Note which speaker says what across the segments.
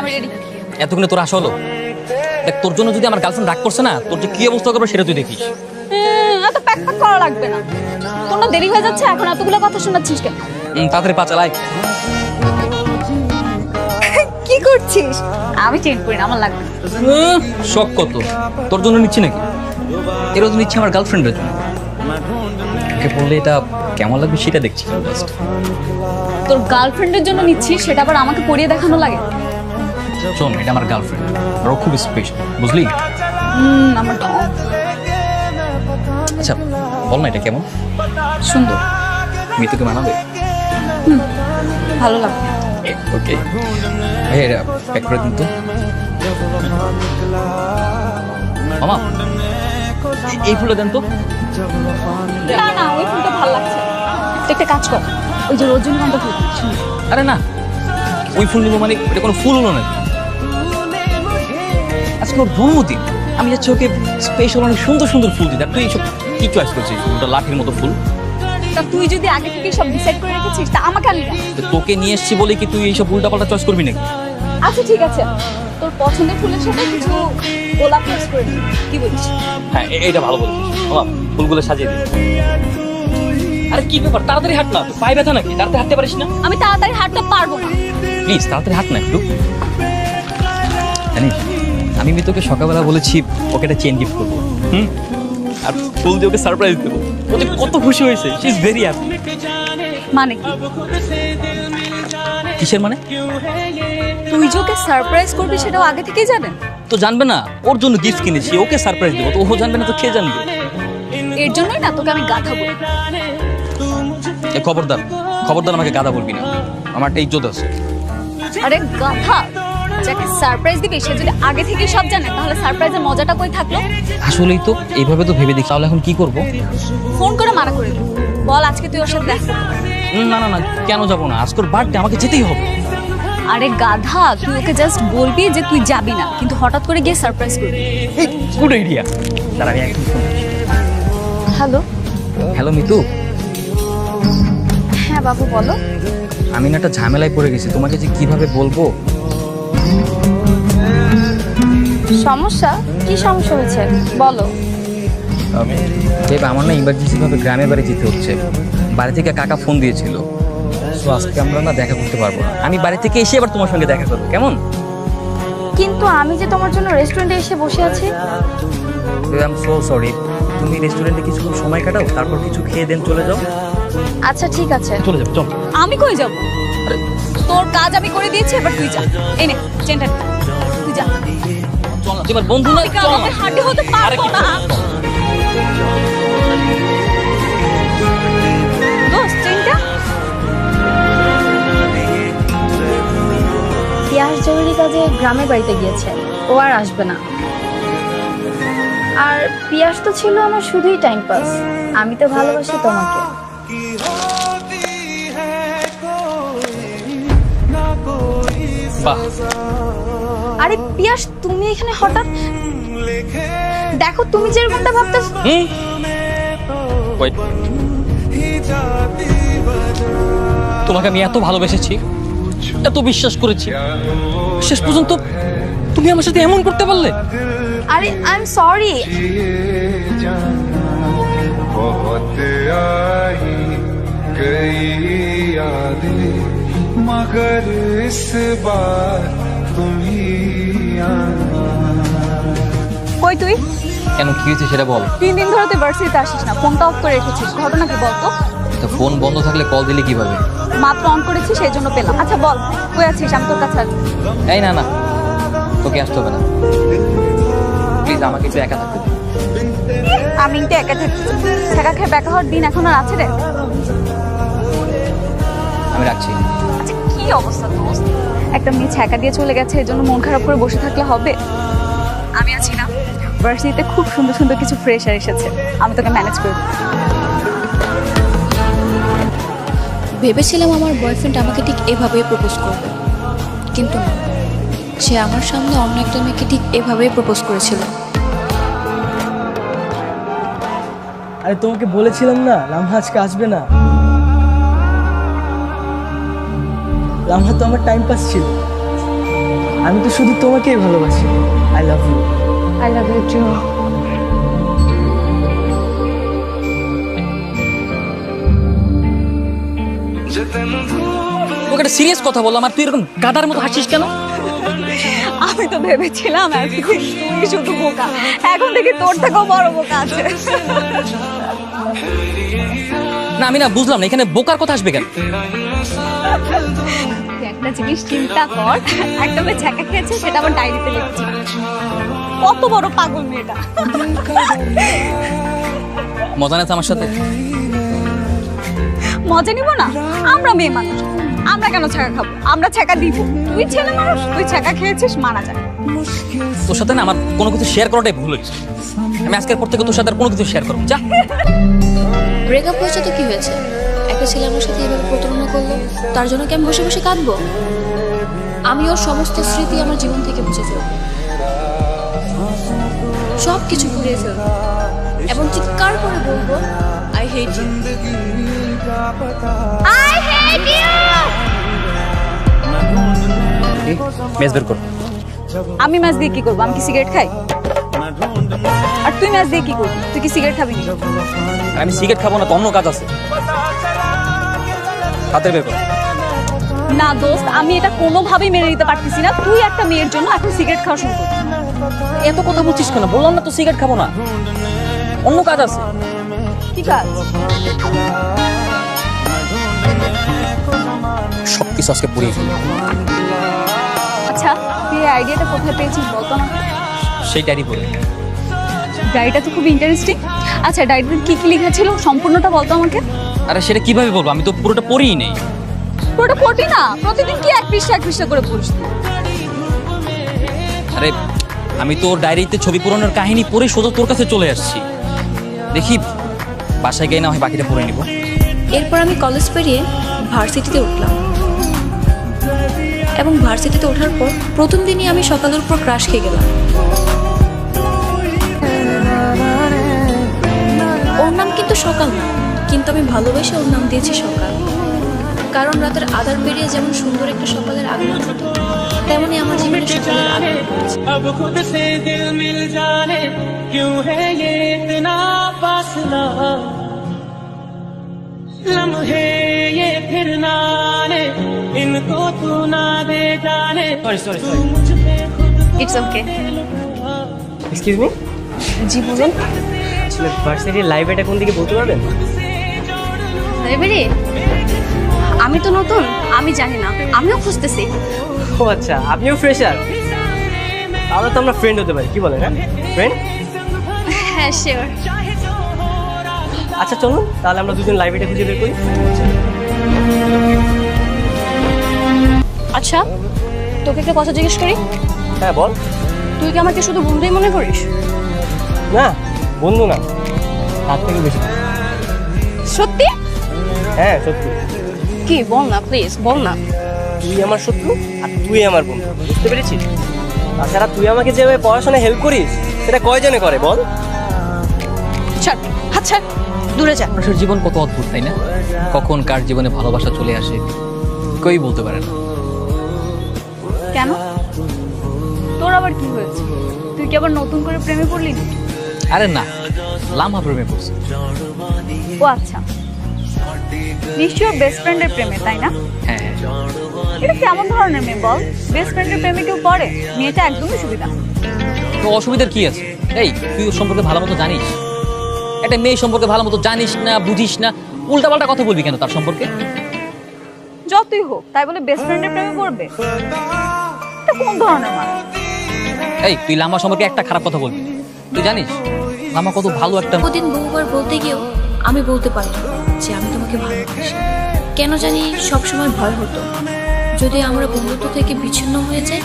Speaker 1: আমি রেডি
Speaker 2: এতক্ষণে তোর আসা হলো? দেখ তোর জন্য যদি আমার গার্লফ্রেন্ড রাগ করছে না তোর যে কি অবস্থা করবে সেটা তুই দেখিস।
Speaker 1: এত প্যাক প্যাক করা লাগবে না। দেরি হয়ে যাচ্ছে এখন এতগুলো কথা শোনাচ্ছিস কেন?
Speaker 2: তাড়াতাড়ি পা চালাই।
Speaker 1: কি করছিস? আমি চেঞ্জ করি না আমার লাগবে।
Speaker 2: শখ কত? তোর জন্য নিচ্ছি নাকি? এরও তো নিচ্ছি আমার গার্লফ্রেন্ডের জন্য। ওকে বললে এটা কেমন লাগবে সেটা দেখছি।
Speaker 1: তোর গার্লফ্রেন্ডের জন্য নিচ্ছিস সেটা আবার আমাকে পরিয়ে দেখানো লাগে?
Speaker 2: শোন এটা আমার গার্লফ্রেন্ড আর ও খুব স্পেশাল বুঝলি?
Speaker 1: আমার
Speaker 2: আচ্ছা বল না এটা কেমন?
Speaker 1: সুন্দর।
Speaker 2: মিতুকে মানাবে?
Speaker 1: ভালো লাগবে।
Speaker 2: ওকে এটা প্যাক করে দিন তো। মামা এই ফুলটা দেন তো।
Speaker 1: না না ওই ফুলটা ভালো লাগছে। একটা কাজ কর। ওই যে রজনীগন্ধা ফুল
Speaker 2: আরে না ওই ফুল নিবো মানে এটা কোনো ফুল হলো না আজকে ওর জন্মদিন। আমি যাচ্ছি ওকে স্পেশাল অনেক সুন্দর সুন্দর ফুল দিতে আর তুই এইসব কি চয়েস করছিস? ওটা লাঠির মতো ফুল?
Speaker 1: তা তুই যদি আগে থেকে সব ডিসাইড করে রেখেছিস তা আমাকে আনবি?
Speaker 2: তো তোকে নিয়ে এসছি বলে কি তুই এইসব উল্টা পাল্টা চয়েস করবি নাকি?
Speaker 1: আচ্ছা ঠিক আছে। তোর পছন্দের ফুলের সাথে কিছু গোলাপ মিক্স করে দিবি কি বলিস?
Speaker 2: হ্যাঁ এ- এইটা ভালো বলেছিস। বাবা ফুলগুলো সাজিয়ে দিই আরে কি ব্যাপার? তাড়াতাড়ি হাঁট না। তুই পায়ে ব্যথা নাকি? তাড়াতাড়ি হাঁটতে পারিস না?
Speaker 1: আমি তাড়াতাড়ি হাঁটতে পারব না।
Speaker 2: প্লিজ তাড়াতাড়ি হাঁট না একটু। জানিস? আমি তোকে সকালবেলা বলেছি ওকে একটা চেন গিফট করব। হুম? আর ফুল দিয়ে ওকে সারপ্রাইজ দেবো। ও যে কত খুশি হয়েছে শি ইজ ভেরি হ্যাপি
Speaker 1: মানে কি?
Speaker 2: কিসের মানে?
Speaker 1: তুই যে ওকে সারপ্রাইজ করবি সেটাও আগে থেকেই জানেন
Speaker 2: তো জানবে না ওর জন্য গিফট কিনেছি ওকে সারপ্রাইজ দেবো তো ও জানবে না তো কে জানবে?
Speaker 1: এর জন্যই না তোকে আমি গাথা বলি।
Speaker 2: খবরদার খবরদার আমাকে গাদা বলবি না। আমার একটা ইজ্জত আছে।
Speaker 1: আরে গাথা যাকে সারপ্রাইজ দিবি সে যদি আগে থেকেই সব জানে তাহলে সারপ্রাইজের মজাটা কই থাকল?
Speaker 2: আসলেই তো এইভাবে তো ভেবে দেখি তাহলে এখন কি করব?
Speaker 1: ফোন করে মানা বল আজকে তুই ওর সাথে দেখা।
Speaker 2: না না না কেন যাব না? আজকের বার্থডে আমাকে যেতেই হবে।
Speaker 1: আরে গাধা তুই ওকে জাস্ট বলবি যে তুই যাবি না কিন্তু হঠাৎ করে গিয়ে সারপ্রাইজ করবি।
Speaker 2: গুড আইডিয়া তার আমি একদম
Speaker 1: হ্যালো
Speaker 2: হ্যালো মিতু।
Speaker 1: হ্যাঁ বাবু বলো।
Speaker 2: আমি না একটা ঝামেলায় পড়ে গেছি। তোমাকে যে কীভাবে বলব?
Speaker 1: সমস্যা? কি সমস্যা হয়েছে? বলো।
Speaker 2: দেব আমার না ইমার্জেন্সি ভাবে গ্রামের বাড়ি যেতে হচ্ছে। বাড়ি থেকে কাকা ফোন দিয়েছিল। তো আজকে আমরা না দেখা করতে পারব না। আমি বাড়ি থেকে এসে আবার তোমার সঙ্গে দেখা করব। কেমন?
Speaker 1: কিন্তু আমি যে তোমার জন্য রেস্টুরেন্টে এসে বসে আছি।
Speaker 2: আই এম সো সরি তুমি রেস্টুরেন্টে কিছুক্ষণ সময় কাটাও তারপর কিছু খেয়ে দেন চলে যাও।
Speaker 1: আচ্ছা ঠিক আছে।
Speaker 2: চলে যাও চল।
Speaker 1: আমি কই যাব? তোর কাজ আমি করে দিয়েছি এবার তুই যা। এই নে চেনটা তুই যা।
Speaker 2: চল না তোমার বন্ধু না চল।
Speaker 1: কাউকে হাঁটি হতে পারব না। দোস্ত চেনটা
Speaker 3: পিয়াস জরুরি কাজে গ্রামের বাড়িতে গিয়েছে। ও আর আসবে না। আর পিয়াস তো ছিল আমার শুধুই টাইম পাস আমি তো ভালোবাসি তোমাকে।
Speaker 2: বাহ
Speaker 3: আরে পিয়াস তুমি এখানে হঠাৎ দেখো তুমি যেরকমটা ভাবতেছ
Speaker 2: হুম Wait. তোমাকে আমি এত ভালোবেসেছি এত বিশ্বাস করেছি শেষ পর্যন্ত তুমি আমার সাথে এমন করতে পারলে
Speaker 3: আরে আই এম সরি
Speaker 4: बहुत आई कई यादें मगर इस बार तुम ही आना
Speaker 1: কই তুই
Speaker 2: কেন কি হয়েছে সেটা বল
Speaker 1: তিন দিন ধরে তুই ভার্সিটিতে আসিস না ফোনটা অফ করে রেখেছিস ঘটনা কি বল তো
Speaker 2: তো ফোন বন্ধ থাকলে কল দিলে কিভাবে
Speaker 1: মাত্র অন করেছিস সেই জন্য পেলাম আচ্ছা বল কই আছিস আমি তোর কাছে আছি
Speaker 2: এই না না তোকে আসতে হবে না প্লিজ আমাকে একটু একা থাকতে দে।
Speaker 1: আমি কিন্তু একা থাকছি ছেঁকা খেয়ে বেকা হওয়ার দিন এখন আর আছে রে
Speaker 2: আমি রাখছি
Speaker 1: আচ্ছা কি অবস্থা দোস্ত? একটা মেয়ে ছ্যাঁকা দিয়ে চলে গেছে এই জন্য মন খারাপ করে বসে থাকলে হবে? আমি আছি না। ভার্সিটিতে খুব সুন্দর সুন্দর কিছু ফ্রেশার এসেছে। আমি তোকে ম্যানেজ করে দেবো।
Speaker 5: ভেবেছিলাম আমার বয়ফ্রেন্ড আমাকে ঠিক এভাবেই প্রপোজ করবে। কিন্তু না। সে আমার সামনে অন্য একটা মেয়েকে ঠিক এভাবেই প্রপোজ করেছিল।
Speaker 6: আরে তোমাকে বলেছিলাম না লামহা আজকে আসবে না। লামহা তো আমার টাইম পাস ছিল। আমি তো শুধু তোমাকেই ভালোবাসি। I love you
Speaker 1: I love you too
Speaker 2: তোকে একটা সিরিয়াস কথা বললাম আর তুই এরকম গাদার মতো হাসিস কেন?
Speaker 1: আমি তো ভেবেছিলাম তুই শুধু বোকা। এখন থেকে তোর থেকেও বড় বোকা আছে।
Speaker 2: না আমি না বুঝলাম না এখানে বোকার কথা আসবে কেন?
Speaker 1: একটা জিনিস চিন্তা কর একটা মেয়ে ছ্যাঁকা খেয়েছে সেটা আমার ডায়েরিতে লিখেছে। কত বড় পাগল মেয়েটা।
Speaker 2: মজা তো আমার সাথে?
Speaker 1: মজা নিব না? আমরা মেয়ে মানুষ। আমরা কেন ছ্যাঁকা খাব? আমরা ছ্যাঁকা দিব। তুই ছেলে মানুষ তুই ছ্যাঁকা খেয়েছিস মারা যায়
Speaker 2: তোর সাথে না আমার কোনো কিছু শেয়ার করাটাই ভুল হয়েছে। আমি আজকের পর থেকে তোর সাথে আর কোনো কিছু শেয়ার করব যা।
Speaker 5: ব্রেকআপ হয়েছে তো কি হয়েছে? একটা ছেলে আমার সাথে এভাবে প্রতারণা করল তার জন্য কি আমি বসে বসে কাঁদবো? আমি ওর সমস্ত স্মৃতি আমার জীবন থেকে মুছে ফেলব। সব কিছু ঘুরিয়ে ফেলব। এবং চিৎকার করে বলব I hate you
Speaker 1: I hate you
Speaker 2: মেজ বের কর।
Speaker 1: আমি মাছ দিয়ে কি করব? আমি কি সিগারেট খাই? আর তুই মাছ দিয়ে কি করবি? তুই কি সিগারেট খাবি না
Speaker 2: আমি সিগারেট খাব না তো অন্য কাজ আছে। হাতে বের কর।
Speaker 1: না দোস্ত আমি এটা কোনোভাবেই মেনে নিতে পারতেছি না। তুই একটা মেয়ের জন্য এখন সিগারেট খাওয়া শুরু করবি
Speaker 2: এত কথা বলছিস কেন? বললাম না তো সিগারেট খাব না। অন্য কাজ আছে।
Speaker 1: ঠিক আছে
Speaker 2: সব কিছু আজকে পুড়িয়ে ফেলব
Speaker 1: আচ্ছা তুই এই আইডিয়াটা কোথায় পেয়েছিস বলতো না।
Speaker 2: সেই ডায়েরি পড়ে।
Speaker 1: ডায়েরিটা তো খুব ইন্টারেস্টিং আচ্ছা ডায়েরিতে কি কি লেখা ছিল? সম্পূর্ণটা বলতো আমাকে?
Speaker 2: আরে সেটা কীভাবে বলব? আমি তো পুরোটা পড়িই নেই।
Speaker 1: পুরোটা পড়ি না? প্রতিদিন কি এক পৃষ্ঠা এক পৃষ্ঠা করে পড়িস
Speaker 2: আরে আমি তো ওর ডায়েরিতে ছবি পূরণের কাহিনী পড়ে সোজা তোর কাছে চলে আসছি। দেখি বাসায় গিয়ে না হয় বাকিটা পড়ে নিব।
Speaker 5: এরপর আমি কলেজ পেরিয়ে ভার্সিটিতে উঠলাম। এবং ভার্সিটিতে ওঠার পর প্রথম দিনই আমি সকালের উপর ক্রাশ খেয়ে গেলাম। ওর নাম কিন্তু সকাল না কিন্তু আমি ভালোবেসে ওর নাম দিয়েছি সকাল কারণ রাতের আধার পেরিয়ে যেমন সুন্দর একটা সকালের আগমন ঘটে তেমনই আমার জীবনে সকালের আগমন ঘটেছে
Speaker 7: अब खुद से दिल मिल जाने क्यों है ये इतना फासला लम्हे ये फिर ना आने इनको तू ना दे जाने
Speaker 6: সরি সরি সরি
Speaker 7: मुझ पे खुद
Speaker 1: ইটস ওকে
Speaker 6: এক্সকিউজ মি
Speaker 1: জি বলুন
Speaker 6: আসলে ভার্সিটির লাইব্রেরিটা কোন দিকে বলতে পারবেন?
Speaker 1: লাইব্রেরি আমি তো নতুন আমি জানি না আমিও খুঁজতেছি।
Speaker 6: ও আচ্ছা আপনিও ফ্রেশার তাহলে তো আমরা ফ্রেন্ড হতে পারি কি বলেন হ্যাঁ? ফ্রেন্ড
Speaker 1: হ্যাঁ শিওর
Speaker 6: আচ্ছা চলুন তাহলে আমরা দুজন লাইব্রেরিটা খুঁজে বের করি।
Speaker 1: আচ্ছা তোকে একটা কথা জিজ্ঞেস করি?
Speaker 6: হ্যাঁ বল।
Speaker 1: তুই কি আমাকে শুধু বন্ধুই মনে করিস?
Speaker 6: না। বন্ধু না। তার থেকে বেশি।
Speaker 1: সত্যি?
Speaker 6: হ্যাঁ সত্যি।
Speaker 1: কি বল না প্লিজ বল না।
Speaker 6: তুই আমার শত্রু আর তুই আমার বন্ধু বুঝতে পেরেছিস? তাছাড়া তুই আমাকে যেভাবে পড়াশোনায় হেল্প করিস সেটা কয়জনে করে বল?
Speaker 1: ছাড় হাত ছাড় দূরে যা।
Speaker 2: মানুষের জীবন কত অদ্ভুত তাই না? কখন কার জীবনে ভালোবাসা চলে আসে কেউই বলতে পারে না।
Speaker 1: কেন? তোর আবার কি হয়েছে? তুই কি আবার নতুন করে প্রেমে পড়লি?
Speaker 2: আরে না লামা প্রেমে পড়ছে।
Speaker 1: ও আচ্ছা। নিশ্চয় বেস্ট ফ্রেন্ডের প্রেমে তাই না?
Speaker 2: হ্যাঁ হ্যাঁ।
Speaker 1: এটা কেমন ধরনের মেয়ে বল? বেস্ট ফ্রেন্ডের প্রেমে কেউ পড়ে? মেয়েটা একদমই সুবিধা।
Speaker 2: তো অসুবিধার কি আছে? এই তুই ওর সম্পর্কে ভালো মতো জানিস? একটা মেয়ে সম্পর্কে ভালো মতো জানিস না বুঝিস না উল্টাপাল্টা কথা বলবি কেন তার সম্পর্কে?
Speaker 1: যতই হোক তাই বলে বেস্ট ফ্রেন্ডের প্রেমে পড়বে? এটা কোন ধরনের মানুষ
Speaker 2: এই তুই লামা সম্পর্কে একটা খারাপ কথা বলবি। তুই জানিস লামা কত ভালো একটা
Speaker 5: প্রতিদিন বহুবার বলতে গিয়েও আমি বলতে পারি যে আমি তোমাকে ভালোবাসি। কেন জানি সবসময় ভয় হতো। যদি আমরা বন্ধুত্ব থেকে বিচ্ছিন্ন হয়ে যাই,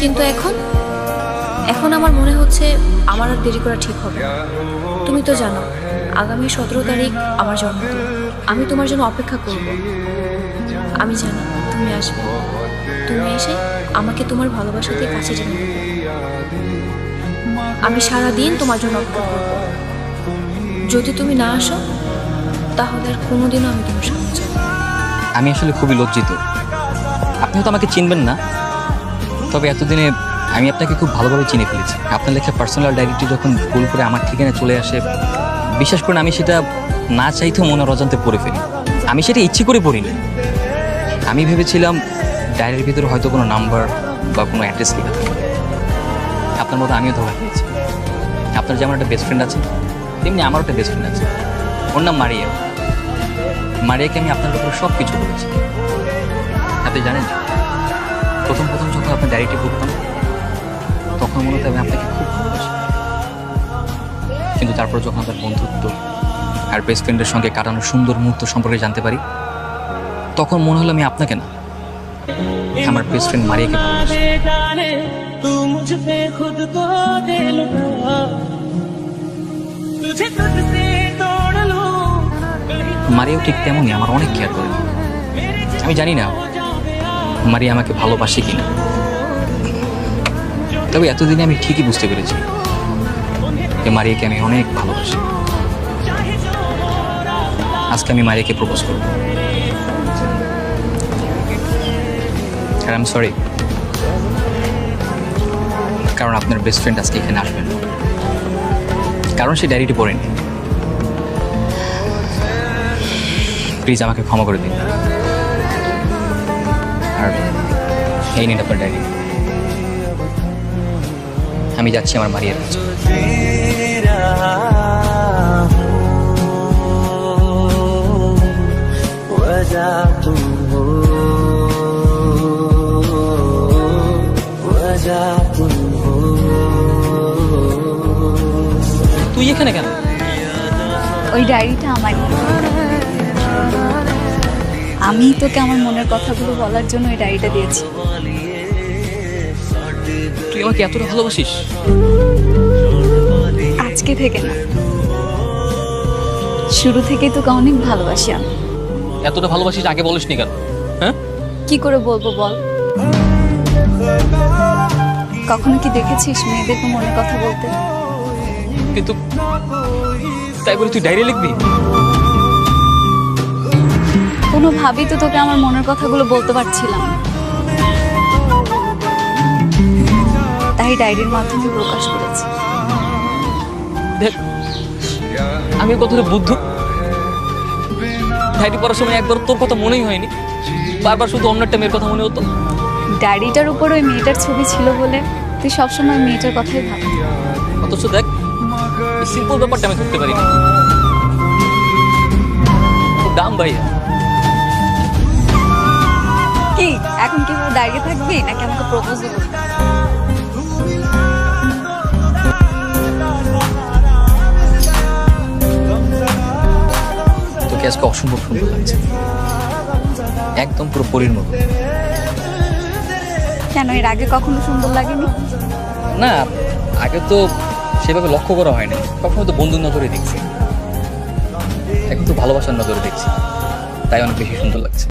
Speaker 5: কিন্তু এখন এখন আমার মনে হচ্ছে আমার আর দেরি করা ঠিক হবে তুমি তো জানো, আগামী সতেরো তারিখ আমার জন্মদিন। আমি তোমার জন্য অপেক্ষা করব। আমি জানি তুমি আসবে। তুমি এসে আমাকে তোমার ভালোবাসাতে কাছে টেনে আমি সারাদিন তোমার জন্য অপেক্ষা করব। যদি তুমি না আসো, তাহলে আর কোনোদিনও আমি তোমার সামনে যাব।
Speaker 2: আমি আসলে খুবই লজ্জিত। আপনি হয়তো আমাকে চিনবেন না। তবে এতদিনে আমি আপনাকে খুব ভালোভাবে চিনে ফেলেছি। আপনার লেখা পার্সোনাল ডায়েরিটি যখন ভুল করে আমার ঠিকানা চলে আসে, বিশ্বাস করুন, আমি সেটা না চাইতেও মনের অজান্তে পড়ে ফেলি। আমি সেটা ইচ্ছে করে পড়িনি। আমি ভেবেছিলাম ডায়েরির ভিতরে হয়তো কোনো নাম্বার বা কোনো অ্যাড্রেস লেখা থাকে আপনার মতো আমিও ধোকা খেয়েছি। আপনার যেমন একটা বেস্ট ফ্রেন্ড আছে, তেমনি আমারও একটা বেস্ট ফ্রেন্ড আছে। ওর নাম মারিয়া। মারিয়াকে আমি আপনার ব্যাপারে সব কিছু বলেছি। আপনি জানেন, প্রথম প্রথম যখন আপনার ডায়েরিটি ভুগতাম তখন মনে হতো আমি আপনাকে খুব ভালোবাসি। কিন্তু তারপর যখন আপনার বন্ধুত্ব আর বেস্ট ফ্রেন্ডের সঙ্গে কাটানো সুন্দর মুহূর্ত সম্পর্কে জানতে পারি, তখন মনে হলো আমি আপনাকে না, আমার বেস্ট ফ্রেন্ড মারিয়াকে ভালোবাসি।
Speaker 7: तू मुझ पे खुद को दे लुटा तुझे तुझसे तोड़ लूं कहीं
Speaker 2: মারিয়াও ঠিক তেমনই আমার অনেক কেয়ার করে আমি জানি না মারিয়া আমাকে ভালোবাসে কিনা তবে এতদিনে আমি ঠিকই বুঝতে পেরেছি যে মারিয়াকে আমি অনেক ভালোবাসি আজকে আমি মারিয়াকে প্রপোজ করব আর আই সরি কারণ আপনার বেস্ট ফ্রেন্ড আজকে এখানে আসবেন। কারণ সে ডায়েরিটি পড়েনি। প্লিজ আমাকে ক্ষমা করে দিন। আর এই নিন আপনার ডায়েরি আমি যাচ্ছি আমার মারিয়ার কাছে। তুই এখানে কেন?
Speaker 1: ওই ডায়েরিটা আমারই আমি তোকে আমার মনের কথাগুলো বলার জন্য ওই ডায়েরিটা দিয়েছি।
Speaker 2: তুই আমাকে এতটা ভালোবাসিস?
Speaker 1: আজকে থেকে না। শুরু থেকেই তোকে অনেক ভালোবাসি আমি।
Speaker 2: এতটা ভালোবাসিস আগে বলিসনি কেন? হ্যাঁ?
Speaker 1: কি করে বলব বল? কখনো কি দেখেছিস মেয়েদেরকে মনের কথা বলতে?
Speaker 2: কিন্তু তাই বলে তুই ডায়েরি লিখবি?
Speaker 1: কোনোভাবেই তো তোকে আমার মনের কথাগুলো বলতে পারছিলাম তাই ডায়েরির মাধ্যমে প্রকাশ করেছি।
Speaker 2: দেখ আমি কতটা বুদ্ধ? ডায়েরি পড়ার সময় একবার তোর কথা মনেই হয়নি। বারবার শুধু অন্য একটা মেয়ের কথা মনে হতো।
Speaker 1: ডায়েরিটার উপর ওই মেয়েটার ছবি ছিল বলে তুই সবসময় মেয়েটার কথাই ভাবতি।
Speaker 2: অথচ দেখ সিম্পল ব্যাপারটা আমি ধরতে পারি। না। খুব দাম ভাইয়া
Speaker 1: কি? এখন কি দাঁড়িয়ে থাকবি? নাকি আমাকে প্রপোজ করবি
Speaker 2: তোকে আজকে অসম্ভব সুন্দর লাগছে। একদম পুরো পরীর মতো।
Speaker 1: কেন এর আগে কখনো সুন্দর লাগেনি?
Speaker 2: না আগে তো সেভাবে লক্ষ্য করা হয় না কখনো তো বন্ধুর নজরে দেখছি। এখন তো ভালোবাসার নজরে দেখছি। তাই অনেক বেশি সুন্দর লাগছে।